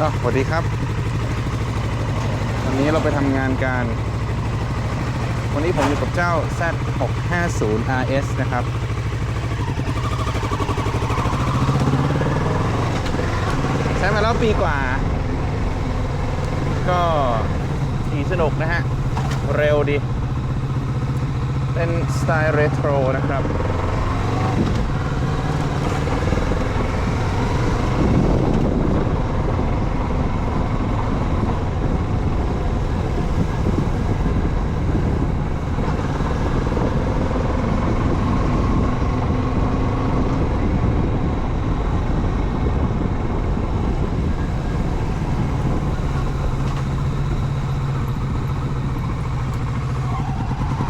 อะสวัสดีครับ วันนี้เราไปทำงานกัน วันนี้ผมอยู่กับเจ้า Z650 RS นะครับ ใช้มาแล้วปีกว่า ก็ขี่สนุกนะฮะ เร็วดี เป็นสไตล์เรโทรนะครับ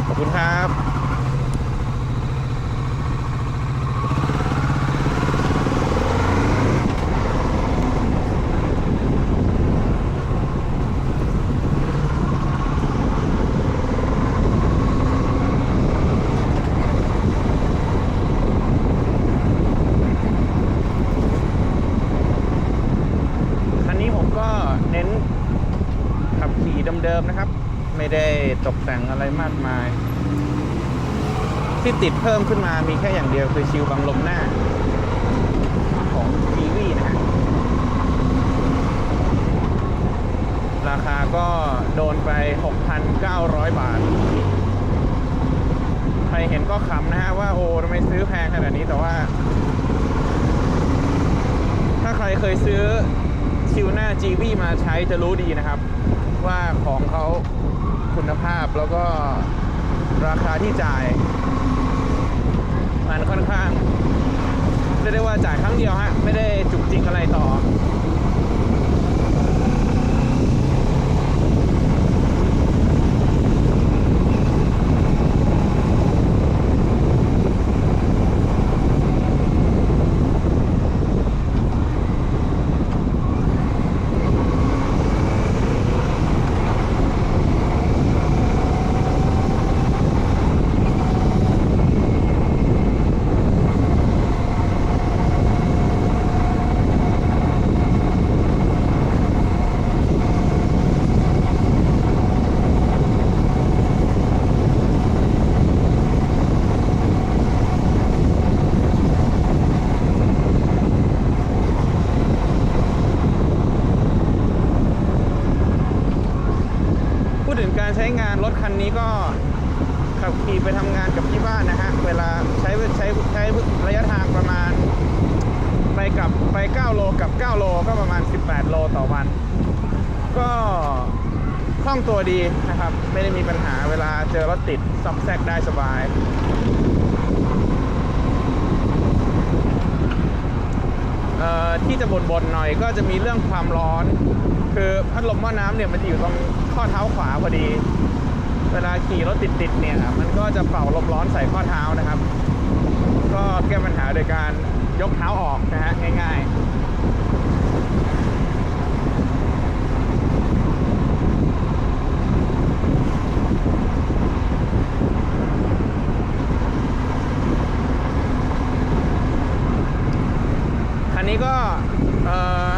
ขอบคุณครับ คันนี้ผมก็เน้นขับขี่เดิมนะครับ ไม่ได้ตกแต่งอะไรมากมาย ที่ติดเพิ่มขึ้นมามีแค่อย่างเดียวคือชิลบังลมหน้า ของทีวีนะฮะราคาก็โดนไป 6,900 บาท ใครเห็นก็ขำนะฮะว่าโอ้ทำไมซื้อแพงขนาดนี้แต่ว่า ถ้าใครเคยซื้อชิวหน้า GV มาใช้จะรู้ดีนะครับ ว่าของเขาคุณภาพแล้วก็ราคาที่จ่าย มันค่อนข้างเรียกได้ว่าจ่ายครั้งเดียวฮะ ไม่ได้จุกจิกอะไรต่อ พูดถึงการใช้งานรถคันนี้ก็ขับขี่ไปทำงานกับที่บ้านนะฮะ เวลาใช้ใช้ใช้ระยะทางประมาณ ไปกลับไป 9 โล กับ 9 โลก็ประมาณ 18 โลต่อวัน ก็คล่องตัวดีนะครับ ไม่ได้มีปัญหาเวลาเจอรถติดซอกแซกได้สบายที่จะบ่นๆหน่อยก็จะมีเรื่องความร้อน คือพัดลมหม้อน้ำเนี่ยมันจะอยู่ตรงข้อเท้าขวาพอดี เวลาขี่รถติดๆเนี่ยมันก็จะเป่าลมร้อนใส่ข้อเท้านะครับ ก็แก้ปัญหาโดยการยกเท้าออกนะฮะง่าย ๆ คันนี้ก็เอ่อ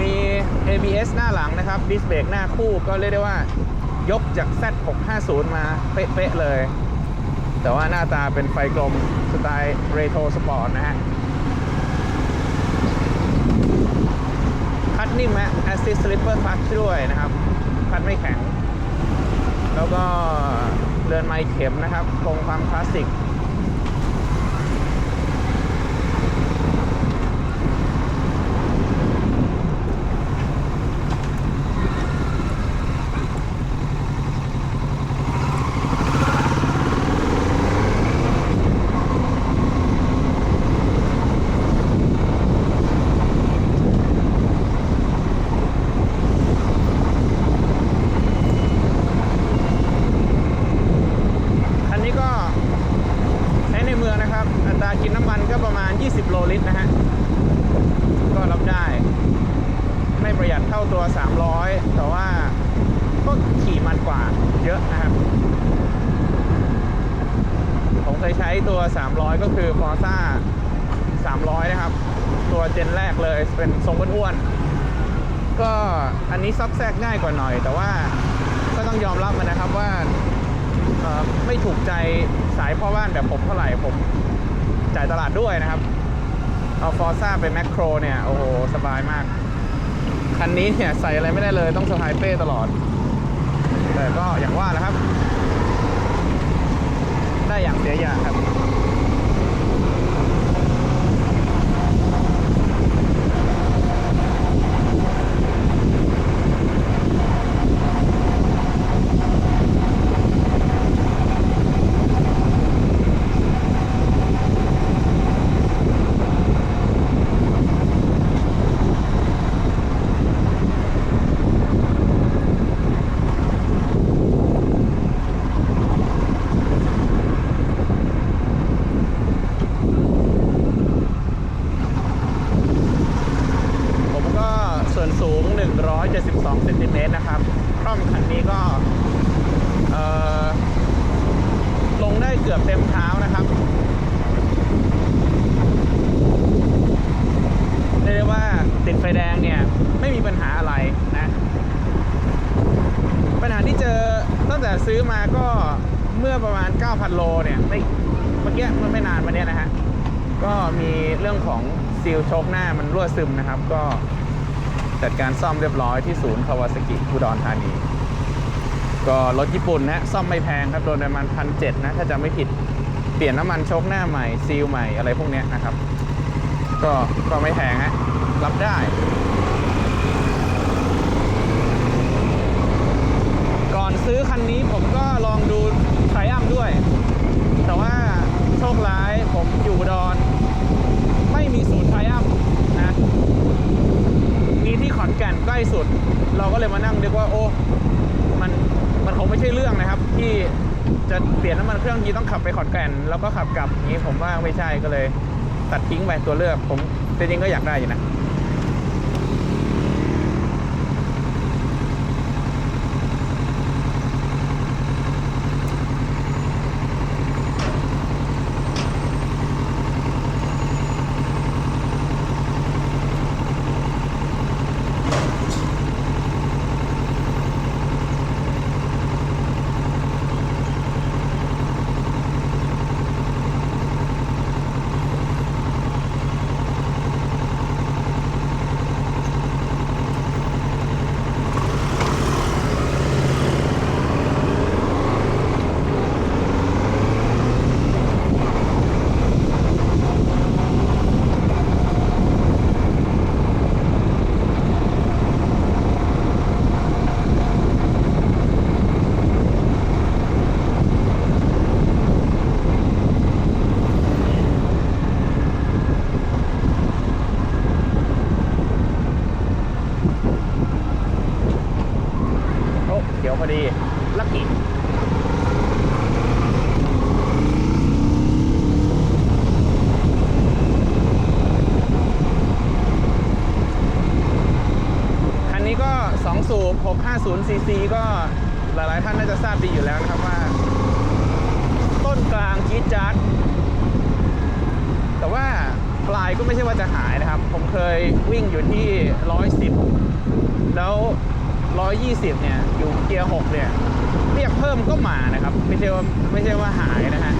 มี ABS หน้าหลังนะครับดิสเบรกหน้าคู่ก็เรียกได้ว่ายกจาก Z650 มาเป๊ะๆเลย แต่ว่าหน้าตาเป็นไฟกลมสไตล์เรโทรสปอร์ตนะฮะคัดนิ่มฮะ Assist Slipper Clutch ด้วยนะครับ คัดไม่แข็ง แล้วก็เรือนไม้เข็มนะครับคงความคลาสสิก คันนี้ก็ใช้ในเมืองนะครับ อัตรากินน้ำมันก็ประมาณ 20 โลลิตรนะฮะ ก็รับได้ ไม่ประหยัดเท่าตัว 300 แต่ว่าก็ขี่มันกว่าเยอะนะครับ ผมเคย ใช้ตัว 300 ก็คือ Forza 300 นะครับ ตัวเจนแรกเลยเป็นทรงอ้วนๆก็ก็อันนี้ซอกแซกง่ายกว่าหน่อย แต่ว่าก็ต้องยอมรับมันนะครับว่าไม่ถูกใจสายพ่อบ้านแบบผมเท่าไหร่ผมจ่ายตลาดด้วยนะครับ เอาฟอร์ซ่าไปแมคโครเนี่ย โอ้โห สบายมาก คันนี้เนี่ย ใส่อะไรไม่ได้เลยต้องสะพายเป้ตลอด แต่ก็อย่างว่าแหละครับ ได้อย่างเสียอย่างครับ ผมก็ ส่วนสูง 172เซนติเมตรนะครับคร่อมคันนี้ก็ลงได้เกือบเต็มเท้านะครับเรียกได้ว่าติดไฟแดงเนี่ย ไม่มีปัญหาอะไรนะ ปัญหาที่เจอตั้งแต่ซื้อมาก็เมื่อประมาณ 9,000 โลเนี่ยไม่เมื่อกี้เมื่อไม่นานมาเนี้ยนะฮะ ก็มีเรื่องของซีลโชคหน้ามันรั่วซึมนะครับ ก็ จัดการซ่อมเรียบร้อยที่ศูนย์คาวาสกิอุดรธานี ก็รถญี่ปุ่นนะซ่อมไม่แพงครับโดนประมาณพันเนะถ้าจะไม่ผิดเปลี่ยนน้ำมันโชคหน้าใหม่ซีลใหม่อะไรพวกนี้นะครับ ก็ก็ไม่แพงฮะรับได้ ก่อนซื้อคันนี้ผมก็ลองดูไทรอัมด้วย แต่ว่าโชคร้ายผมอยู่อุดอน ไม่มีศูนย์ไทรอัมนะ มีที่ขอนแก่นใกล้สุด เราก็เลยมานั่งนึกว่า โอ้ มันมันคงไม่ใช่เรื่องนะครับ ที่จะเปลี่ยนน้ำมันเค รื่องทีต้องขับไปขอนแก่นแล้วก็ขับกลับอย่างนี้ผมว่าไม่ใช่ก็เลย ตัดทิ้งไปตัวเลือกผมจริงๆก็อยากได้อยู่นะ โอ้เดี๋ยวพอดีลักกี้คันนี้ก็ 2 สูบ 650ซีซีก็หลายๆท่านน่าจะทราบดีอยู่แล้วนะครับว่า ต้นกลางจี๊ดจ๊าดแต่ว่าปลายก็ไม่ใช่ว่าจะหายนะครับ ผมเคยวิ่งอยู่ที่ 110 แล้ว 120 เนี่ย อยู่เกียร์ 6 เนี่ย เรียกเพิ่มก็มานะครับ ไม่ใช่ว่าไม่ใช่ว่าหายนะฮะ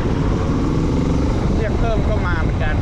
เรียกเพิ่มก็มาเหมือนกัน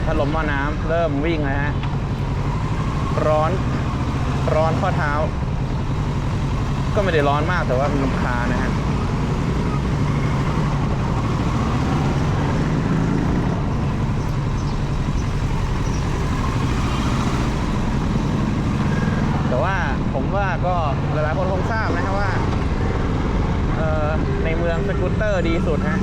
กับพัดลมหม้อน้ำเริ่มวิ่งแล้วฮะร้อนร้อนข้อเท้า ก็ไม่ได้ร้อนมากแต่ว่ามันลำคานะฮะแต่ว่าผมว่าก็หลายๆคนคงทราบนะครับว่าในเมืองสกูตเตอร์ดีสุดฮะ